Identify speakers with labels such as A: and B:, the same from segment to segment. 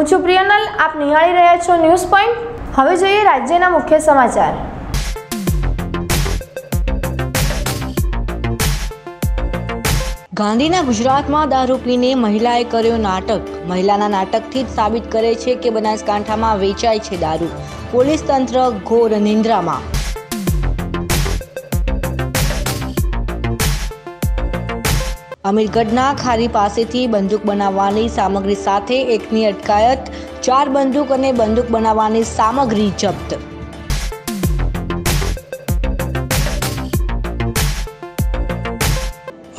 A: હું છું પ્રિયનલ, આપ નિહાળી રહ્યા છો ન્યૂઝ પોઈન્ટ. હવે જોઈએ રાજ્યના મુખ્ય સમાચાર.
B: ગાંધીના ગુજરાતમાં દારૂ પીને મહિલાએ કર્યો નાટક. મહિલાના નાટકથી જ સાબિત કરે છે કે બનાસકાંઠામાં વેચાય છે દારૂ. પોલીસ તંત્ર ઘોર નિંદ્રામાં. અમીરગઢના ખારી પાસેથી બંદૂક બનાવવાની સામગ્રી સાથે એકની અટકાયત, ચાર બંદૂક અને બંદૂક બનાવવાની સામગ્રી જપ્ત.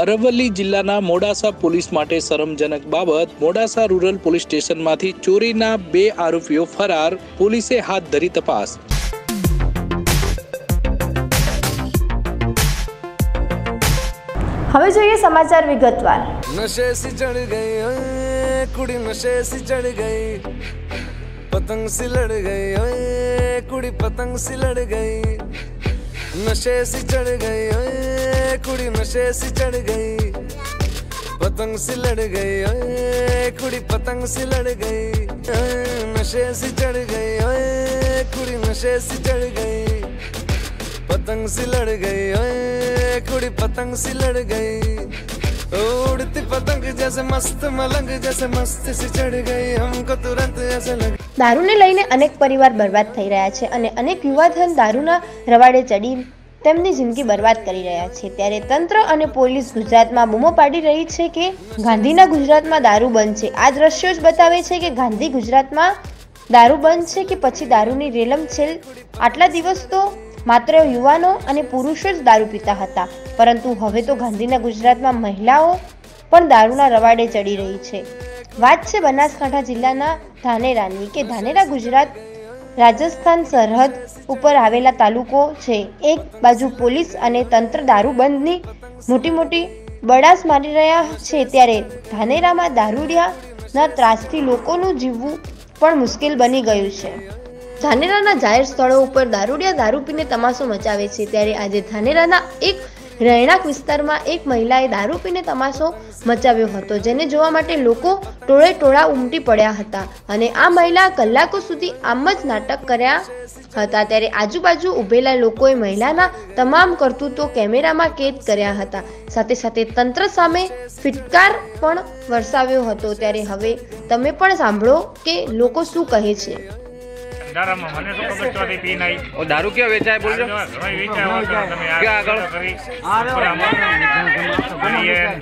C: અરવલ્લી જિલ્લાના મોડાસા પોલીસ માટે શરમજનક બાબત, મોડાસા રૂરલ પોલીસ સ્ટેશનમાંથી ચોરીના બે આરોપીઓ ફરાર, પોલીસે હાથ ધરી તપાસ.
A: હવે જોઈએ સમાચાર વિગતવાર
D: નશે સી ચડ ગઈ કુડી નશે સી ચડ ગઈ પતંગ સી લડ ગઈ કુડી પતંગ સી લડ ગઈ નશે સી ચડ ગઈ કુડી નશે સી ચડ ગઈ પતંગ સી લડ ગઈ કુડી પતંગ સી લડ ગઈ નશે સી ચડ ગઈ કુડી નશે સી ચડ ગઈ पतंग सी लड़ गई ओए कुड़ी पतंग सी लड़ गई उड़ती पतंग जैसे मस्त मलंग जैसे मस्त सी चढ़ गई हमको तुरंत ऐसे लग
A: દારૂને લઈને અનેક પરિવાર બરબાદ થઈ રહ્યા છે અને અનેક યુવાધન દારૂના રવાડે ચડી તેમની જિંદગી બરબાદ કરી રહ્યા છે ત્યારે તંત્ર અને પોલીસ ગુજરાતમાં બૂમો પાડી રહી છે કે ગાંધીના ગુજરાતમાં દારૂ બંધ છે આ દ્રશ્યો જ બતાવે છે કે ગાંધી ગુજરાતમાં દારૂ બંધ છે કે પછી દારૂની રેલમ છેલ આટલા દિવસ તો માત્ર યુવાનો અને પુરુષો જ દારૂ પીતા હતા. પરંતુ હવે તો ગાંધીના ગુજરાતમાં મહિલાઓ પણ દારૂના રવાડે ચડી રહી છે. વાત છે બનાસકાંઠા જિલ્લાના ધાનેરાની કે ધાનેરા ગુજરાત રાજસ્થાન સરહદ ઉપર આવેલા તાલુકો છે. એક બાજુ પોલીસ અને તંત્ર દારૂબંધની મોટી મોટી બડાસ મારી રહ્યા છે ત્યારે ધાનેરામાં દારૂડિયાના ત્રાસથી લોકોનું જીવવું પણ મુશ્કેલ બની ગયું છે. ધાનેરાના જાહેર સ્થળો ઉપર દારૂડિયા દારૂ પીને તમાશો મચાવે છે. ત્યારે આજે ધાનેરાના એક રહેણાંક વિસ્તારમાં એક મહિલાએ દારૂ પીને તમાશો મચાવ્યો હતો, જેને જોવા માટે લોકો ટોળે ટોળા ઉમટી પડ્યા હતા અને આ મહિલા કલાકો સુધી આમ જ નાટક કર્યા હતા. ત્યારે આજુબાજુ ઊભેલા લોકોએ મહિલાના તમામ કરતૂતો કેમેરામાં કેદ કર્યા હતા. સાથે સાથે તંત્ર સામે ફિટકાર પણ વરસાવ્યો હતો. ત્યારે હવે તમે પણ સાંભળો કે લોકો શું કહે છે.
E: દારામાં મને તો ખબર ચોથી પી નાઈ
F: ઓ દારૂ ક્યાં વેચાય બોલજો.
E: ઘણો વેચાય હોય તમે આ
F: આગળ?
E: કરી.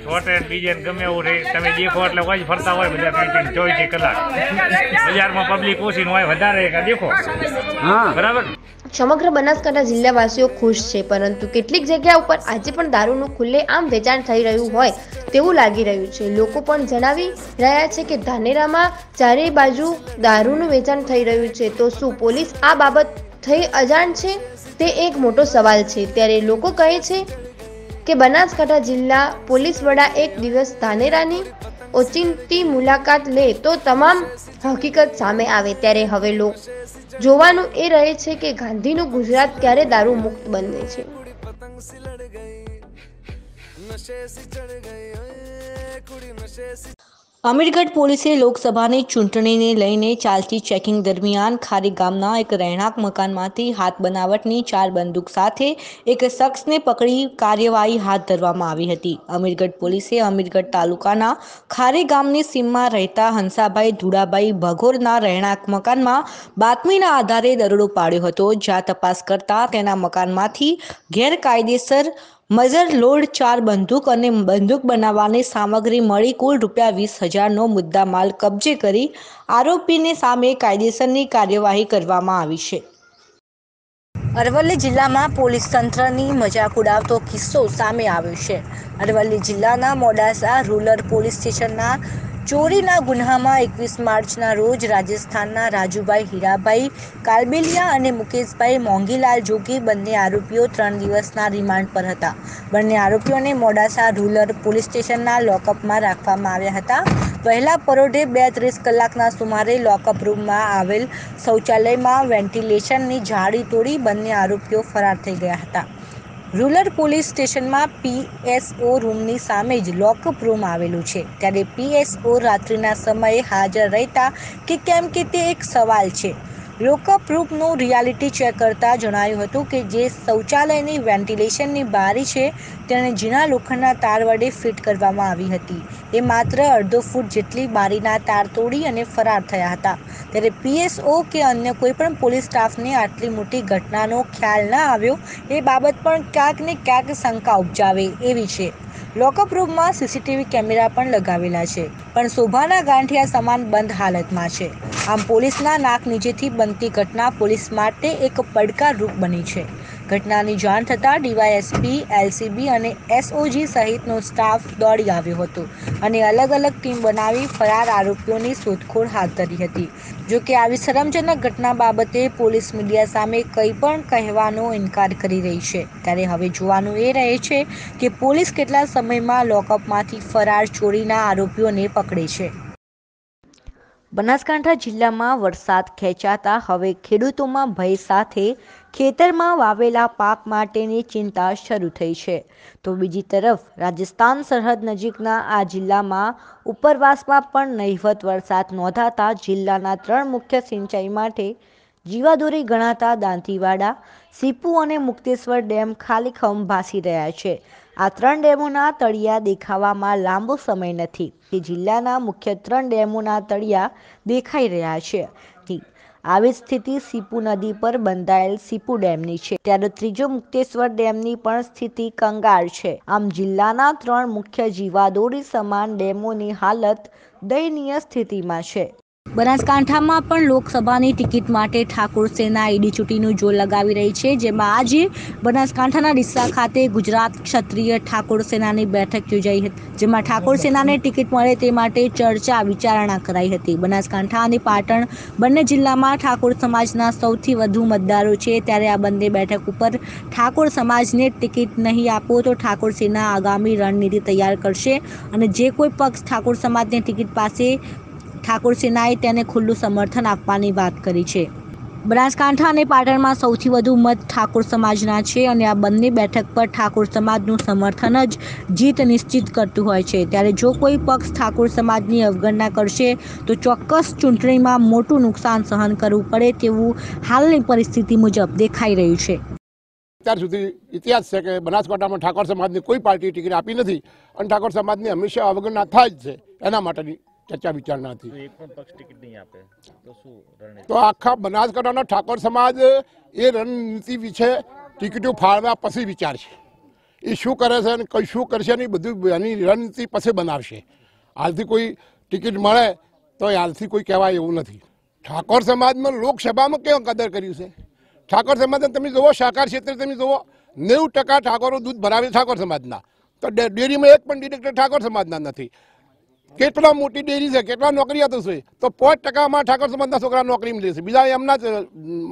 E: છોટે બીજે ગમે એવું રે તમે દેખો એટલે કોઈ ફરતા હોય બધા ત્રણ ચોવીસ કલાક. બજારમાં પબ્લિક ઓછી હોય વધારે દેખો. દેખો બરાબર?
A: સમગ્ર બનાસકાંઠા જિલ્લાવાસીઓ ખુશ છે, પરંતુ કેટલીક જગ્યા ઉપર આજે પણ દારૂનું ખુલ્લે આમ વેચાણ થઈ રહ્યું હોય તેવું લાગી રહ્યું છે. લોકો પણ જણાવી રહ્યા છે કે ધાનેરામાં ચારેય બાજુ દારૂનું વેચાણ થઈ રહ્યું છે. તો શું પોલીસ આ બાબત થઈ અજાણ છે? તે એક મોટો સવાલ છે. ત્યારે લોકો કહે છે કે બનાસકાંઠા જિલ્લા પોલીસ વડા એક દિવસ ધાનેરાની ઓચિંતી મુલાકાત લે તો તમામ હકીકત સામે આવે ત્યારે હવે લોક જોવાનું એ રહે છે કે ગાંધીનું ગુજરાત ક્યારે દારૂ મુક્ત બને છે.
D: નશે સી ચડ ગઈ
B: અમીરગઢ પોલીસે લોકસભાની ચૂંટણીને લઈને ચાલતી ચેકિંગ દરમિયાન ખારી ગામના એક રહેણાંક મકાનમાંથી હાથ બનાવટની ચાર બંદૂક સાથે એક શખ્સને પકડી કાર્યવાહી હાથ ધરવામાં આવી હતી. અમીરગઢ પોલીસે અમીરગઢ તાલુકાના ખારી ગામની સીમમાં રહેતા હંસાભાઈ ધુડાભાઈ ભગોરના રહેણાંક મકાનમાં બાતમીના આધારે દરોડો પાડ્યો હતો. જ્યાં તપાસ કરતા તેના મકાનમાંથી ગેરકાયદેસર મજર લોડ ચાર બંદૂક અને બંદૂક બનાવવાની સામગ્રી મળી કુલ રૂપિયા વીસ હજારનો મુદ્દા માલ કબજે કરી આરોપીને સામે કાયદેસરની કાર્યવાહી કરવામાં આવી છે. અરવલ્લી જિલ્લામાં પોલીસ તંત્રની મજાક ઉડાવતો કિસ્સો સામે આવ્યો છે. અરવલ્લી જિલ્લાના મોડાસા રૂરલ પોલીસ સ્ટેશનના ચોરીના ગુન્હામાં એકવીસ માર્ચના રોજ રાજસ્થાનના રાજુભાઈ હીરાભાઈ, કાલબેલિયા અને મુકેશભાઈ મોંઘીલાલ જોગી બંને આરોપીઓ ત્રણ દિવસના રિમાન્ડ પર હતા. બંને આરોપીઓને મોડાસા રૂરલ પોલીસ સ્ટેશનના લોકઅપમાં રાખવામાં આવ્યા હતા. વહેલા પરોઢે બે ત્રીસ કલાકના સુમારે લોકઅપ રૂમમાં આવેલ શૌચાલયમાં વેન્ટિલેશનની જાળી તોડી બંને આરોપીઓ ફરાર થઈ ગયા હતા. રૂરલ પોલીસ સ્ટેશનમાં પીએસઓ રૂમની સામે જ લોકઅપ રૂમ આવેલું છે. ત્યારે પીએસઓ રાત્રિના સમયે હાજર રહેતા કે કેમ કે તે એક સવાલ છે. લોકઅપ રૂમનું રિયાલિટી ચેક કરતાં જણાયું હતું કે જે શૌચાલયની વેન્ટિલેશનની બારી છે, તેને ઝીણા લોખંડના તાર વડે ફિટ કરવામાં આવી હતી. એ માત્ર અડધો ફૂટ જેટલી બારીના તાર તોડી અને ફરાર થયા હતા. ત્યારે પીએસઓ કે અન્ય કોઈપણ પોલીસ સ્ટાફને આટલી મોટી ઘટનાનો ખ્યાલ ના આવ્યો, એ બાબત પણ ક્યાંક ને ક્યાંક શંકા ઉપજાવે એવી છે. લોકઅપ રૂમમાં સીસીટીવી કેમેરા પણ લગાવેલા છે, પણ શોભાના ગાંઠિયા સમાન બંધ હાલતમાં છે. આમ પોલીસના નાક નીચેથી બનતી ઘટના પોલીસ માટે એક પડકારરૂપ બની છે. ઘટનાની જાણ થતાં ડીવાયએસપી, એલસીબી અને એસઓજી સહિતનો સ્ટાફ દોડી આવ્યો હતો અને અલગ અલગ ટીમ બનાવી ફરાર આરોપીઓની શોધખોળ હાથ ધરી હતી. જો કે આવી શરમજનક ઘટના બાબતે પોલીસ મીડિયા સામે કંઈ પણ કહેવાનો ઇનકાર કરી રહી છે. ત્યારે હવે જોવાનું એ રહે છે કે પોલીસ કેટલા સમયમાં લોકઅપમાંથી ફરાર ચોરીના આરોપીઓને પકડે છે. બનાસકાંઠા જિલ્લામાં વરસાદ ખેંચાતા હવે ખેડૂતોમાં ભય સાથે ખેતરમાં વાવેલા પાક માટેની ચિંતા શરૂ થઈ છે. તો બીજી તરફ રાજસ્થાન સરહદ નજીકના આ જિલ્લામાં ઉપરવાસમાં પણ નહિવત વરસાદ નોંધાતા જિલ્લાના ત્રણ મુખ્ય સિંચાઈ માટે જીવાદોરી ગણાતા દાંતીવાડા, સીપુ અને મુક્તેશ્વર ડેમ ખાલીખમ ભાસી રહ્યા છે. આ ત્રણ ડેમોના તળિયા દેખાવામાં લાંબો સમય નથી. કે જિલ્લાના મુખ્ય ત્રણ ડેમોના તળિયા દેખાઈ રહ્યા છે. આવી સ્થિતિ સીપુ નદી પર બંધાયેલ સીપુ ડેમની છે. ત્યારે ત્રીજો મુક્તેશ્વર ડેમની પણ સ્થિતિ કંગાળ છે. આમ જિલ્લાના ત્રણ મુખ્ય જીવાદોરી સમાન ડેમોની હાલત દયનીય સ્થિતિમાં છે. બનાસકાંઠામાં પણ લોકસભાની ટિકિટ માટે ઠાકોર સેના ઈડી ચૂંટણીનું જોર લગાવી રહી છે, જેમાં આજે બનાસકાંઠાના ડીસા ખાતે ગુજરાત ક્ષત્રિય ઠાકોર સેનાની બેઠક યોજાઈ હતી, જેમાં ઠાકોર સેનાને ટિકિટ મળે તે માટે ચર્ચા, વિચારણા કરાઈ હતી. બનાસકાંઠા અને પાટણ બંને જિલ્લામાં ઠાકોર સમાજના સૌથી વધુ મતદારો છે, ત્યારે આ બંને બેઠક ઉપર ઠાકોર સમાજને ટિકિટ નહીં આપો તો ઠાકોર સેના આગામી રણનીતિ તૈયાર કરશે અને જે કોઈ પક્ષ ઠાકોર સમાજને ટિકિટ પાસે ઠાકોર સેનાએ તેને ખુલ્લું સમર્થન આપવાની વાત કરી છે. બનાસકાંઠા અને પાટણમાં સૌથી વધુ મત ઠાકોર સમાજના છે અને આ બંને બેઠક પર ઠાકોર સમાજનું સમર્થન જ જીત નિશ્ચિત કરતું હોય છે. ત્યારે જો કોઈ પક્ષ ઠાકોર સમાજની અવગણના કરશે, તો ચોક્કસ ચૂંટણીમાં મોટું નુકસાન સહન કરવું પડે તેવું હાલની પરિસ્થિતિ મુજબ દેખાઈ રહ્યું છે.
F: અત્યાર સુધી ઇતિહાસ છે કે બનાસકાંઠામાં ઠાકોર સમાજની કોઈ પાર્ટી ટિકિટ આપી નથી અને ઠાકોર સમાજની હંમેશા અવગણના થાય જ છે એના માટેની ચર્ચા વિચારણા હતી
E: તો
F: આખા બનાસકાંઠાનો ઠાકોર સમાજ એ રણનીતિ વિશે ટિકિટો ફાળવ્યા પછી વિચારશે. એ શું કરે છે અને કઈ શું કરશે ને બધું એની રણનીતિ પછી બનાવશે હાલથી કોઈ ટિકિટ મળે તો હાલથી કોઈ કહેવાય એવું નથી. ઠાકોર સમાજમાં લોકસભામાં કેવું કદર કર્યું છે? ઠાકોર સમાજને તમે જુઓ સહકાર ક્ષેત્રે તમે જુઓ નેવું ટકા ઠાકોરો દૂધ ભરાવે ઠાકોર સમાજના. તો ડેરીમાં એક પણ ડિરેક્ટર ઠાકોર સમાજના નથી. કેટલા મોટી ડેરી છે, કેટલા નોકરીયાતો છે? તો પાંચ ટકામાં ઠાકોર સમાજના છોકરા નોકરી મળી છે. બીજા એમના જ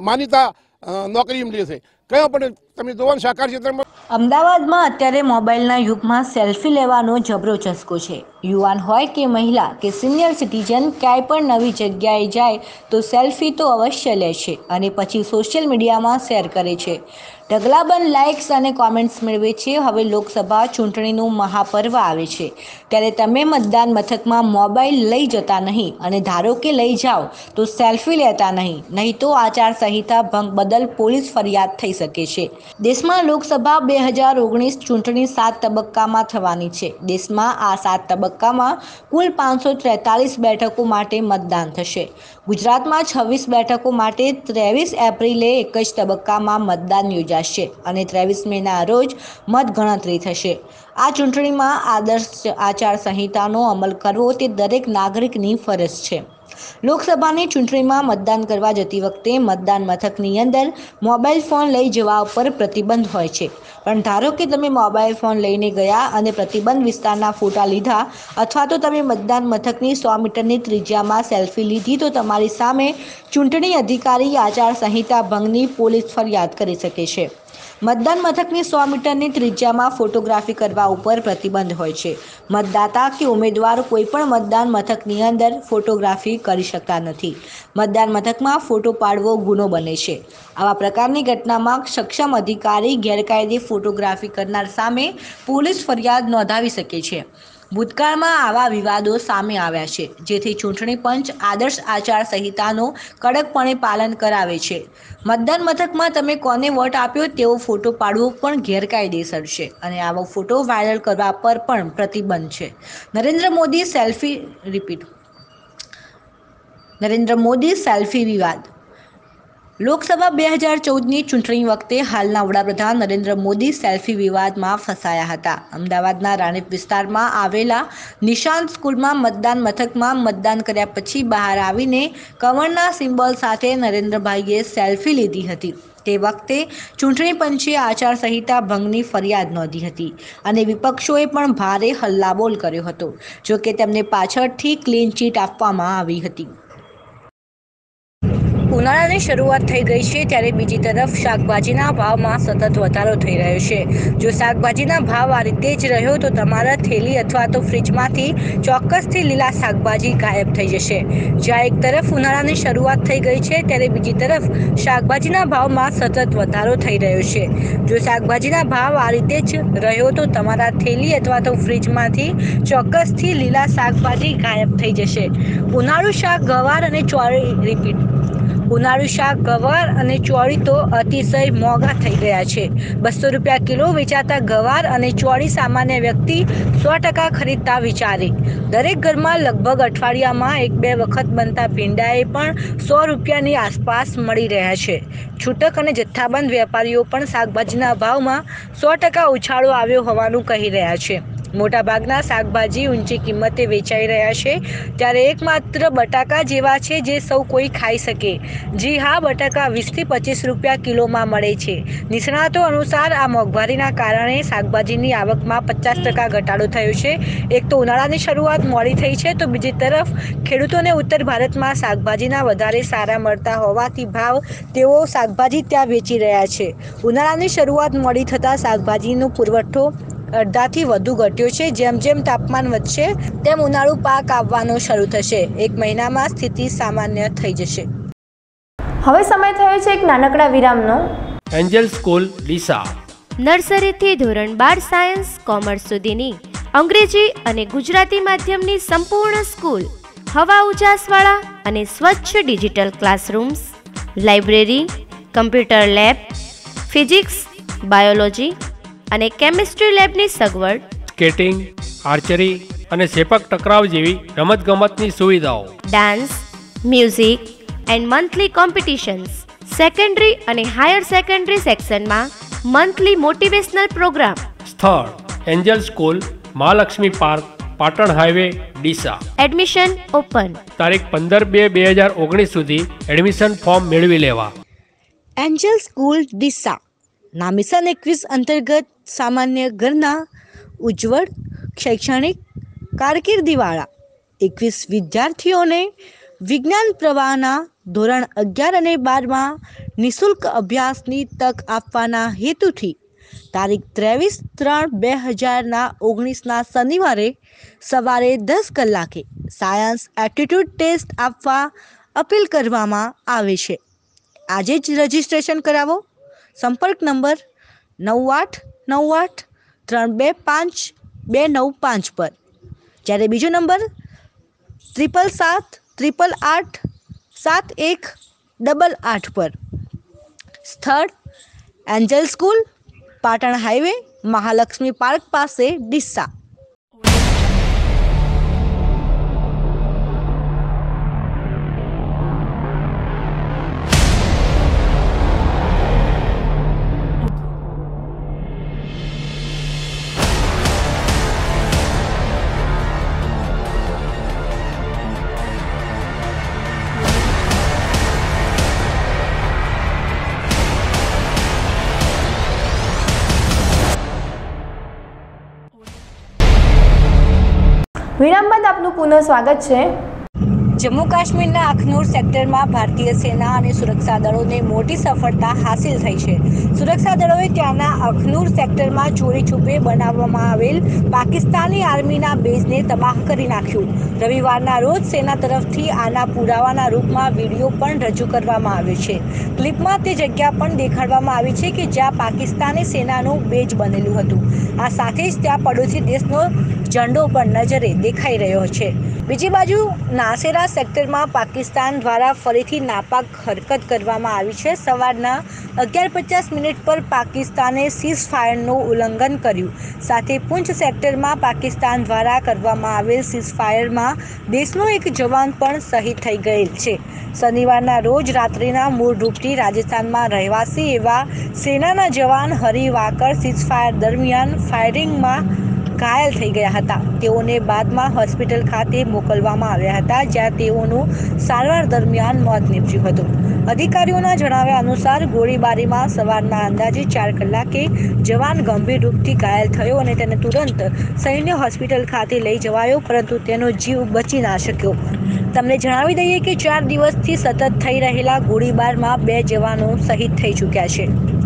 F: માન્યતા નોકરી લે છે. કયો પણ તમે જોવો સહકાર ક્ષેત્રમાં.
B: અમદાવાદમાં અત્યારે મોબાઈલના યુગમાં સેલ્ફી લેવાનો જબરો ચસ્કો છે. યુવાન હોય કે મહિલા કે સિનિયર સિટીઝન ક્યાંય પણ નવી જગ્યાએ જાય તો સેલ્ફી તો અવશ્ય લે છે અને પછી સોશિયલ મીડિયામાં શેર કરે છે. ઢગલાબંધ લાઇક્સ અને કોમેન્ટ્સ મેળવે છે. હવે લોકસભા ચૂંટણીનું મહાપર્વ આવે છે. ત્યારે તમે મતદાન મથકમાં મોબાઈલ લઈ જતા નહીં અને ધારો કે લઈ જાઓ, તો સેલ્ફી લેતા નહીં. નહીં તો આચારસંહિતા ભંગ બદલ પોલીસ ફરિયાદ થઈ શકે છે. દેશમાં લોકસભા બે હજાર ઓગણીસ ચૂંટણી સાત તબક્કામાં થવાની છે. દેશમાં આ સાત તબક્કામાં કુલ પાંચસો ત્રેતાલીસ બેઠકો માટે મતદાન થશે. ગુજરાતમાં છવ્વીસ બેઠકો માટે ત્રેવીસ એપ્રિલે એક જ તબક્કામાં મતદાન યોજાશે. અને ત્રેવીસ મેના રોજ મતગણતરી થશે. આ ચૂંટણીમાં આદર્શ આચારસંહિતાનો અમલ કરવો તે દરેક નાગરિકની ફરજ છે. લોકસભાની ચૂંટણીમાં મતદાન કરવા જતી વખતે મતદાન મથકની અંદર મોબાઈલ ફોન લઈ જવા ઉપર પ્રતિબંધ હોય છે. પણ ધારો કે તમે મોબાઈલ ફોન લઈને ગયા અને પ્રતિબંધ વિસ્તારના ફોટા લીધા અથવા તો તમે મતદાન મથકની સો મીટરની ત્રિજ્યામાં સેલ્ફી લીધી તો તમારી સામે ચૂંટણી અધિકારી આચારસંહિતા ભંગની પોલીસ ફરિયાદ કરી શકે છે. મતદાન મથકની સો મીટરની ત્રિજ્યામાં ફોટોગ્રાફી કરવા ઉપર પ્રતિબંધ હોય છે. મતદાતા કે ઉમેદવાર કોઈપણ મતદાન મથકની અંદર ફોટોગ્રાફી કરી શકતા નથી. મતદાન મથકમાં ફોટો પાડવો ગુનો બને છે. આવા પ્રકારની ઘટનામાં સક્ષમ અધિકારી ગેરકાયદે ફોટોગ્રાફી કરનાર સામે પોલીસ ફરિયાદ નોંધાવી શકે છે. ભૂતકાળમાં આવા વિવાદો સામે આવ્યા છે, જેથી ચૂંટણી પંચ આદર્શ આચાર સંહિતાનું કડકપણે પાલન કરાવે છે. મતદાન મથકમાં તમે કોને વોટ આપ્યો તેવો ફોટો પાડવો પણ ગેરકાયદેસર છે અને આવો ફોટો વાયરલ કરવા પર પણ પ્રતિબંધ છે. Narendra Modi selfie repeat Narendra Modi selfie વિવાદ. લોકસભા બે હજાર ચૌદની ચૂંટણી વખતે હાલના વડાપ્રધાન નરેન્દ્ર મોદી સેલ્ફી વિવાદમાં ફસાયા હતા. અમદાવાદના રાણીપ વિસ્તારમાં આવેલા નિશાંત સ્કૂલમાં મતદાન મથકમાં મતદાન કર્યા પછી બહાર આવીને કમળના સિમ્બોલ સાથે નરેન્દ્રભાઈએ સેલ્ફી લીધી હતી. તે વખતે ચૂંટણી પંચે આચારસંહિતા ભંગની ફરિયાદ નોંધી હતી અને વિપક્ષોએ પણ ભારે હલ્લાબોલ કર્યો હતો, જોકે તેમને પાછળથી ક્લીન ચીટ આપવામાં આવી હતી. ઉનાળાની શરૂઆત થઈ ગઈ છે ત્યારે બીજી તરફ શાકભાજીના ભાવમાં સતત વધારો થઈ રહ્યો છે. જો શાકભાજીના ભાવ આ રીતે જ રહ્યો તો તમારા થેલી અથવા તો ફ્રીજમાંથી ચોક્કસથી લીલા શાકભાજી ગાયબ થઈ જશે. જ્યાં એક તરફ ઉનાળાની શરૂઆત થઈ ગઈ છે ત્યારે બીજી તરફ શાકભાજીના ભાવમાં સતત વધારો થઈ રહ્યો છે. જો શાકભાજીના ભાવ આ રીતે જ રહ્યો તો તમારા થેલી અથવા તો ફ્રીજમાંથી ચોક્કસથી લીલા શાકભાજી ગાયબ થઈ જશે. ઉનાળુ શાક, ગવાર અને ચોળી રિપીટ ઉનાળુ શાક, ગવાર અને ચોળી તો અતિશય મોંઘા થઈ ગયા છે. બસો રૂપિયા કિલો વેચાતા ગવાર અને ચોળી સામાન્ય વ્યક્તિ સો ટકા ખરીદતા વિચારે. દરેક ઘરમાં લગભગ અઠવાડિયામાં એક બે વખત બનતા ભીંડાએ પણ સો રૂપિયાની આસપાસ મળી રહ્યા છે. છૂટક અને જથ્થાબંધ વેપારીઓ પણ શાકભાજીના ભાવમાં સો ટકા ઉછાળો આવ્યો હોવાનું કહી રહ્યા છે. મોટાભાગના શાકભાજી ઊંચી કિંમતે વેચાઈ રહ્યા છે. ત્યારે એકમાત્ર બટાકા જેવા છે જે સૌ કોઈ ખાઈ શકે. જી હા, બટાકા વીસથી પચીસ રૂપિયા કિલોમાં મળે છે. નિષ્ણાતો અનુસાર આ મોંઘવારીના કારણે શાકભાજીની આવકમાં પચાસ ટકા ઘટાડો થયો છે. એક તો ઉનાળાની શરૂઆત મોડી થઈ છે તો બીજી તરફ ખેડૂતોને ઉત્તર ભારતમાં શાકભાજીના વધારે સારા મળતા હોવાથી ભાવ તેઓ શાકભાજી ત્યાં વેચી રહ્યા છે. ઉનાળાની શરૂઆત મોડી થતાં શાકભાજીનો પુરવઠો અડધાથી વધુ ઘટ્યો છે. જેમ જેમ તાપમાન વધશે તેમ ઉનાળુ પાક આવવાનો શરૂ થશે. એક મહિનામાં સ્થિતિ સામાન્ય થઈ જશે.
A: હવે સમય થયો છે એક નાનકડા વિરામનો.
G: Angel school Deesa.
H: નર્સરીથી ધોરણ બાર સાયન્સ કોમર્સ સુધીની. અંગ્રેજી અને ગુજરાતી માધ્યમની સંપૂર્ણ સ્કૂલ. હવા ઉજાસવાળા અને સ્વચ્છ digital classrooms. Library computer lab physics biology અને કેમિસ્ટ્રી લેબની સગવડ
G: સ્કેટિંગ આર્ચરી અને સેપક ટકરાવ જેવી રમતગમતની સુવિધાઓ.
H: Dance music and monthly competitions. Secondary અને હાયર સેકન્ડરી સેક્શનમાં મંથલી મોટિવેશનલ પ્રોગ્રામ.
G: સ્થળ angel school Mahalakshmi park Patan highway Deesa.
H: Admission open.
G: તારીખ પંદર બે બે હજાર ઓગણીસ સુધી એડમિશન ફોર્મ મેળવી લેવા.
B: Angel school Deesa. ના એકવીસ અંતર્ગત સામાન્ય ઘરના ઉજ્જવળ, શૈક્ષણિક કારકિર્દીવાળા એકવીસ વિદ્યાર્થીઓને વિજ્ઞાન પ્રવાહના ધોરણ અગિયાર અને બારમાં નિઃશુલ્ક અભ્યાસની તક આપવાના હેતુથી તારીખ ત્રેવીસ ત્રણ બે હજારના ઓગણીસના શનિવારે સવારે દસ કલાકે સાયન્સ એપ્ટિટ્યૂડ ટેસ્ટ આપવા અપીલ કરવામાં આવે છે. આજે જ રજિસ્ટ્રેશન કરાવો. સંપર્ક નંબર નવ આઠ નવ આઠ ત્રણ બે પાંચ બે નવ પાંચ પર. જ્યારે બીજો નંબર ત્રિપલ સાત ત્રિપલ આઠ સાત એક ડબલ આઠ પર. સ્થળ angel school, Patan highway, Mahalakshmi park પાસે ડીસા.
A: વિરામ બાદ આપનું પુનઃ સ્વાગત છે.
B: જમ્મુ કાશ્મીરના અખનૂર સેક્ટરમાં ભારતીય સેના અને સુરક્ષા દળોને મોટી સફળતા હાંસિલ થઈ છે. સુરક્ષા દળોએ ત્યાંના અખનૂર સેક્ટરમાં ચોરી છુપે બનાવવામાં આવેલ પાકિસ્તાની આર્મીના બેઝને તબાહ કરી નાખ્યું. રવિવારના રોજ સેના તરફથી આના પુરાવાના રૂપમાં વીડિયો પણ રજૂ કરવામાં આવ્યો છે. ક્લિપમાં તે જગ્યા પણ દેખાડવામાં આવી છે કે જ્યાં પાકિસ્તાની સેનાનું બેજ બનેલું હતું. આ સાથે જ ત્યાં પડોશી દેશનો ઝંડો પણ નજરે દેખાઈ રહ્યો છે. બીજી બાજુ નાસેરા સેક્ટરમાં પાકિસ્તાન દ્વારા ફરીથી નાપાક હરકત કરવામાં આવી છે. સવારના અગિયાર પચાસ મિનિટ પર પાકિસ્તાને સીઝ ફાયરનું ઉલ્લંઘન કર્યું. સાથે પૂંછ સેક્ટરમાં પાકિસ્તાન દ્વારા કરવામાં આવેલ સીઝ ફાયરમાં દેશનો એક જવાન પણ શહીદ થઈ ગયેલ છે. શનિવારના રોજ રાત્રિના મૂળ રૂપથી રાજસ્થાનમાં રહેવાસી એવા સેનાના જવાન હરિ વાકર સીઝ ફાયર દરમિયાન ફાયરિંગમાં ઘાયલ થઈ ગયા હતા. તેઓને બાદમાં હોસ્પિટલ ખાતે મોકલવામાં આવ્યા હતા, જ્યાં તેઓનું સારવાર દરમિયાન મોત નીપજ્યું હતું. અધિકારીઓના જણાવ્યા અનુસાર, ગોળીબારીમાં સવારના અંદાજે ચાર કલાકે જવાન ગંભીર રૂપથી ઘાયલ થયો અને તેને તુરંત સૈન્ય હોસ્પિટલ ખાતે લઈ જવાયો, પરંતુ તેનો જીવ બચી ના શક્યો. તમને જણાવી દઈએ કે ચાર દિવસથી સતત થઈ રહેલા ગોળીબારમાં બે જવાનો શહીદ થઈ ચૂક્યા છે.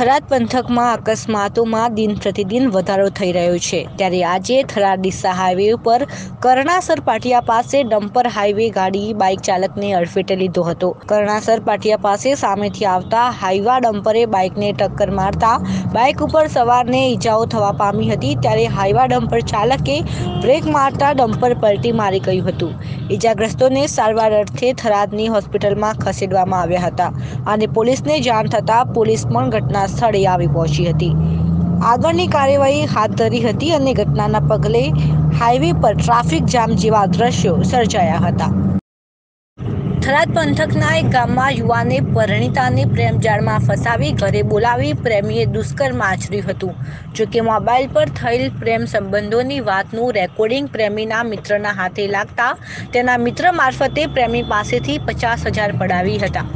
B: થરાદ પંથકમાં અકસ્માતોમાં દિન પ્રતિદિન વધારો થઈ રહ્યો છે. ત્યારે આજે થરાદ ડીસા હાઈવે ઉપર કરણાસર પાટિયા પાસે ડમ્પર હાઈવે ગાડી બાઇક ચાલકને અડફેટે લીધો હતો. કરણાસર પાટિયા પાસે સામેથી આવતા હાઈવા ડમ્પરે બાઇકને ટક્કર મારતા બાઇક ઉપર સવારને ઈજાઓ થવા પામી હતી. ત્યારે હાઈવા ડમ્પર ચાલકે બ્રેક મારતા ડમ્પર પલટી મારી ગયું હતું. ઈજાગ્રસ્તોને સારવાર અર્થે થરાદની હોસ્પિટલમાં ખસેડવામાં આવ્યા હતા અને પોલીસને જાણ થતાં પોલીસ પણ ઘટના સ્થળે આવી પહોંચી હતી. આગળની કાર્યવાહી હાથ ધરી હતી અને ઘટનાના પગલે હાઈવે પર ટ્રાફિક જામ જેવા દ્રશ્યો સર્જાયા હતા. થરાદ પંથકના એક ગામમાં યુવાને પરણિતાને પ્રેમજાળમાં ફસાવી ઘરે બોલાવી પ્રેમીએ દુષ્કર્મ આચર્યું હતું. જોકે મોબાઈલ પર થયેલ પ્રેમ સંબંધોની વાતનું રેકોર્ડિંગ પ્રેમીના મિત્રના હાથે લાગતા તેના મિત્ર મારફતે પ્રેમી પાસેથી પચાસ હજાર પડાવી હતા.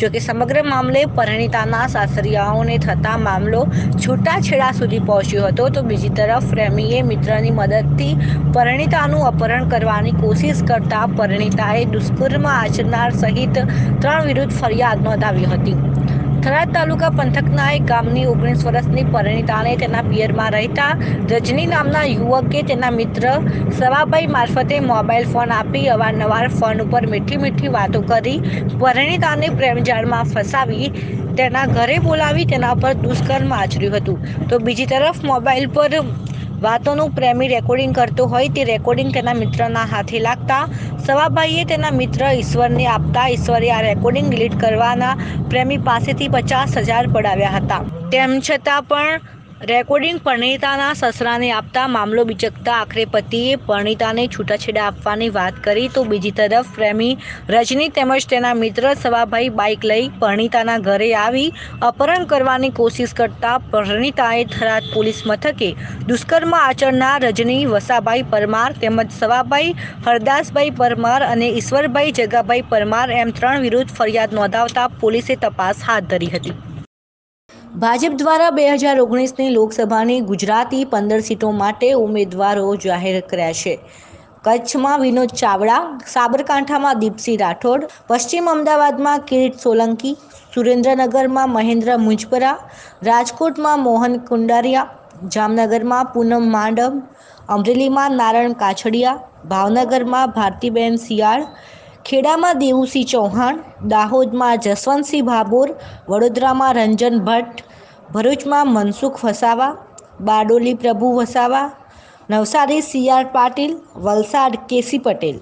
B: જોકે સમગ્ર મામલે પરિણીતાના સાસરિયાઓને થતા મામલો છૂટાછેડા સુધી પહોંચ્યો હતો, તો બીજી તરફ રેમીએ મિત્રની મદદથી પરિણીતાનું અપહરણ કરવાની કોશિશ કરતા પરિણીતાએ દુષ્કર્મ આચરનાર સહિત ત્રણ વિરુદ્ધ ફરિયાદ નોંધાવી હતી. થરાદ તાલુકા પંથકના એક ગામની ઓગણીસ વર્ષની પરિણીતાને તેના પિયરમાં રહેતા રજની નામના યુવકે તેના મિત્ર સવાભાઈ મારફતે મોબાઈલ ફોન આપી અવારનવાર ફોન ઉપર મીઠી મીઠી વાતો કરી પરિણીતાને પ્રેમજાળમાં ફસાવી, તેના ઘરે બોલાવી તેના પર દુષ્કર્મ આચર્યું હતું. તો બીજી તરફ મોબાઈલ પર વાતોનું પ્રેમી રેકોર્ડિંગ કરતો હોય તે રેકોર્ડિંગ તેના મિત્રના હાથે લાગતા. સવાભાઈએ તેના મિત્ર ઈશ્વરને આપતા ઈશ્વરે આ રેકોર્ડિંગ ડિલીટ કરવાના પ્રેમી પાસેથી પચાસ હજાર પડાવ્યા હતા. તેમ છતાં પણ રેકોર્ડિંગ પરિણીતાના સસરાને આપતા મામલો બિચકતા આખરે પતિએ પરિણીતાને છૂટાછેડા આપવાની વાત કરી તો બીજી તરફ પ્રેમી રજની તેમજ તેના મિત્ર સવાભાઈ બાઇક લઈ પરિણીતાના ઘરે આવી અપહરણ કરવાની કોશિશ કરતા પરિણીતાએ થરાદ પોલીસ મથકે દુષ્કર્મ આચરનાર રજની, વસાભાઈ પરમાર તેમજ સવાભાઈ, હરદાસભાઈ પરમાર અને ઈશ્વરભાઈ જગાભાઈ પરમાર એમ ત્રણ વિરુદ્ધ ફરિયાદ નોંધાવતા પોલીસે તપાસ હાથ ધરી હતી. ભાજપ દ્વારા બે હજાર ઓગણીસની લોકસભાની ગુજરાતી પંદર સીટો માટે ઉમેદવારો જાહેર કર્યા છે. કચ્છમાં વિનોદ ચાવડા, સાબરકાંઠામાં દીપસિંહ રાઠોડ, પશ્ચિમ અમદાવાદમાં કિરીટ સોલંકી, સુરેન્દ્રનગરમાં મહેન્દ્ર મુંજપરા, રાજકોટમાં મોહન કુંડારિયા, જામનગરમાં પૂનમ માંડમ, અમરેલીમાં નારણ કાછડિયા, ભાવનગરમાં ભારતીબેન શિયાળ ખેડામાં દેવુસિંહ ચૌહાણ, દાહોદમાં જસવંતસિંહ ભાભોર, વડોદરામાં રંજન ભટ્ટ, ભરૂચમાં Mansukh Vasava, Bardoli Prabhu Vasava, Navsari C R Patil, Valsad KC Patel.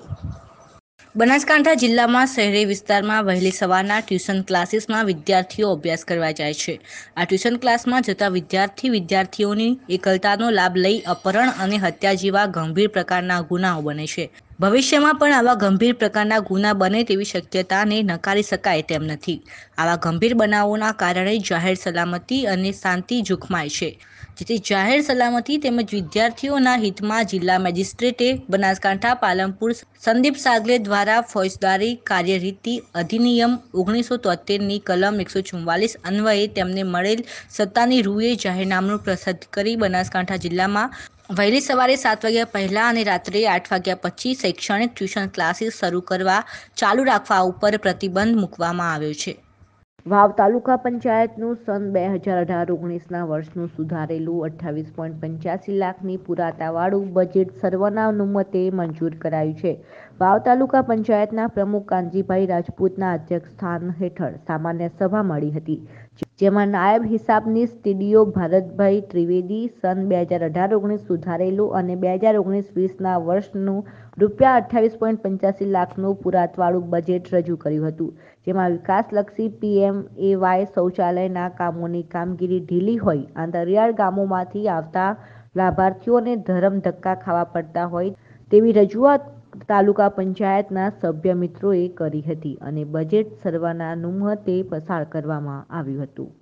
B: Banaskantha જિલ્લામાં શહેરી વિસ્તારમાં વહેલી સવારના ટ્યુશન ક્લાસીસમાં વિદ્યાર્થીઓ અભ્યાસ કરવા જાય છે. આ ટ્યુશન ક્લાસમાં જતા વિદ્યાર્થી વિદ્યાર્થીઓની એકલતાનો લાભ લઈ અપહરણ અને હત્યા જેવા ગંભીર પ્રકારના ગુનાઓ બને છે. ભવિષ્યમાં પણ આવા ગંભીર પ્રકારના ગુના બને તેવી શક્યતાને નકારી શકાય તેમ નથી. આવા ગંભીર બનાવોના કારણે જાહેર સલામતી અને શાંતિ જોખમાય છે. જેથી જાહેર સલામતી તેમજ વિદ્યાર્થીઓના હિતમાં જિલ્લા મેજિસ્ટ્રેટે બનાસકાંઠા, પાલનપુર, સંદીપ સાગલે દ્વારા ફોજદારી કાર્યરીતિ અધિનિયમ ઓગણીસો તોતેરની કલમ એકસો ચુમ્માલીસ અન્વયે તેમને મળેલ સત્તાની રૂએ જાહેરનામું પ્રસિદ્ધ કરી બનાસકાંઠા જિલ્લામાં વહેલી સવારે સાત વાગ્યા પહેલાં અને રાત્રે આઠ વાગ્યા પછી શૈક્ષણિક ટ્યુશન ક્લાસીસ શરૂ કરવા ચાલુ રાખવા ઉપર પ્રતિબંધ મૂકવામાં આવ્યો છે. વાવ તાલુકા પંચાયતનું સન બે હજાર અઢાર ઓગણીસના વર્ષનું સુધારેલું અઠ્ઠાવીસ પોઈન્ટ પંચ્યાસી લાખની પુરાતાવાળું બજેટ સર્વનાનુમતે મંજૂર કરાયું છે. વાવ તાલુકા પંચાયતના પ્રમુખ કાનજીભાઈ રાજપૂતના અધ્યક્ષસ્થાન હેઠળ સામાન્ય સભા મળી હતી, જેમાં નાયબ હિસાબની ટીડીઓ ભારતભાઈ ત્રિવેદી સન બે હજાર અઢાર ઓગણીસ સુધારેલું અને બે હજાર ઓગણીસ વીસના વર્ષનું રૂપિયા અઠ્ઠાવીસ પોઈન્ટ પંચ્યાસી લાખનું પુરાતવાળું બજેટ રજૂ કર્યું હતું. જેમાં વિકાસલક્ષી પીએમ એવાય શૌચાલયના કામોની કામગીરી ઢીલી હોય, અંતરિયાળ ગામોમાંથી આવતા લાભાર્થીઓને ધરમ ધક્કા ખાવા પડતા હોય તેવી રજૂઆત તાલુકા પંચાયતના સભ્ય મિત્રોએ કરી હતી અને બજેટ સર્વાનુમતે પસાર કરવામાં આવ્યું હતું.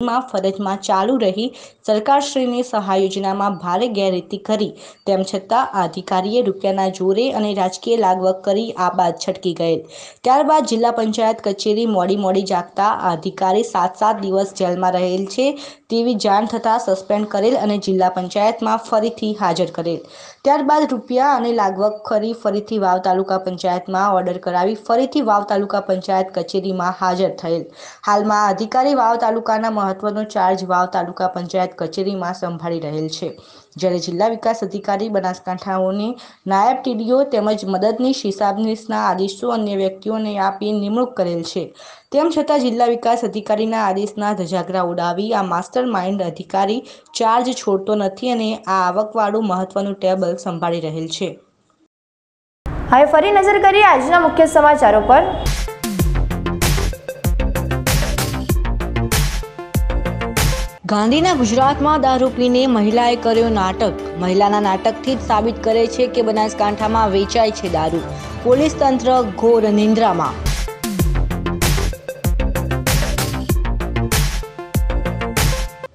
B: માં ફરજમાં ચાલુ રહી સરકારશ્રીની સહાય યોજનામાં ભારે ગેરરીતિ કરી. તેમ છતાં આ અધિકારીએ રૂપિયાના જોરે અને રાજકીય લાગવક કરી આ બાદ છટકી ગયેલ. ત્યારબાદ જિલ્લા પંચાયત કચેરી મોડી મોડી જાગતા આ અધિકારી સાત સાત દિવસ જેલમાં રહેલ છે તેવી જાણ થતાં સસ્પેન્ડ કરેલ અને જિલ્લા પંચાયતમાં ફરીથી હાજર કરેલ. ત્યારબાદ રૂપિયા અને લાગવક કરી ફરીથી વાવ તાલુકા પંચાયતમાં ઓર્ડર કરાવી ફરીથી વાવ તાલુકા પંચાયત કચેરીમાં હાજર થયેલ. હાલમાં અધિકારી વાવ તાલુકાના મહત્વનો ચાર્જ વાવ તાલુકા પંચાયત કચેરીમાં સંભાળી રહેલ છે. જ્યારે જિલ્લા વિકાસ અધિકારી બનાસકાંઠાઓને નાયબ ટીડીઓ તેમજ મદદનીશ હિસાબનીશના આદેશો અન્ય વ્યક્તિઓને આપી નિમણૂક કરેલ છે. તેમ છતાં જિલ્લા વિકાસ અધિકારીના આદેશના ધજાગરા ઉડાવી આ માસ્ટર માઇન્ડ અધિકારી ચાર્જ છોડતો નથી અને આ આવકવાળું મહત્વનું ટેબલ સંભાળી રહેલ છે.
A: હવે ફરી નજર કરીએ આજના મુખ્ય સમાચારો પર.
B: ગાંધીના ગુજરાતમાં દારૂ પીને મહિલાએ કર્યો નાટક. મહિલાના નાટકથી જ સાબિત કરે છે કે બનાસકાંઠામાં વેચાય છે દારૂ. પોલીસ તંત્ર ઘોર નિંદ્રામાં.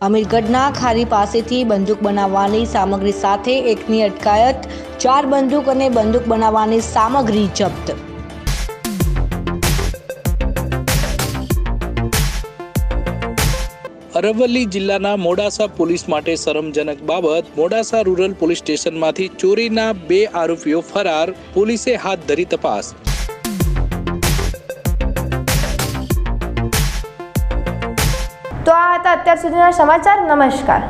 B: અમીરગઢના ખારી પાસેથી બંદૂક બનાવવાની સામગ્રી સાથે એકની અટકાયત. ચાર બંદૂક અને બંદૂક બનાવવાની સામગ્રી જપ્ત.
C: અરવલ્લી જિલ્લાના મોડાસા પોલીસ માટે શરમજનક બાબત. મોડાસા રૂરલ પોલીસ સ્ટેશનમાંથી ચોરીના બે આરોપીઓ ફરાર. પોલીસે હાથ ધરી તપાસ.
A: તો આ હતા અત્યાર સુધીના સમાચાર. નમસ્કાર.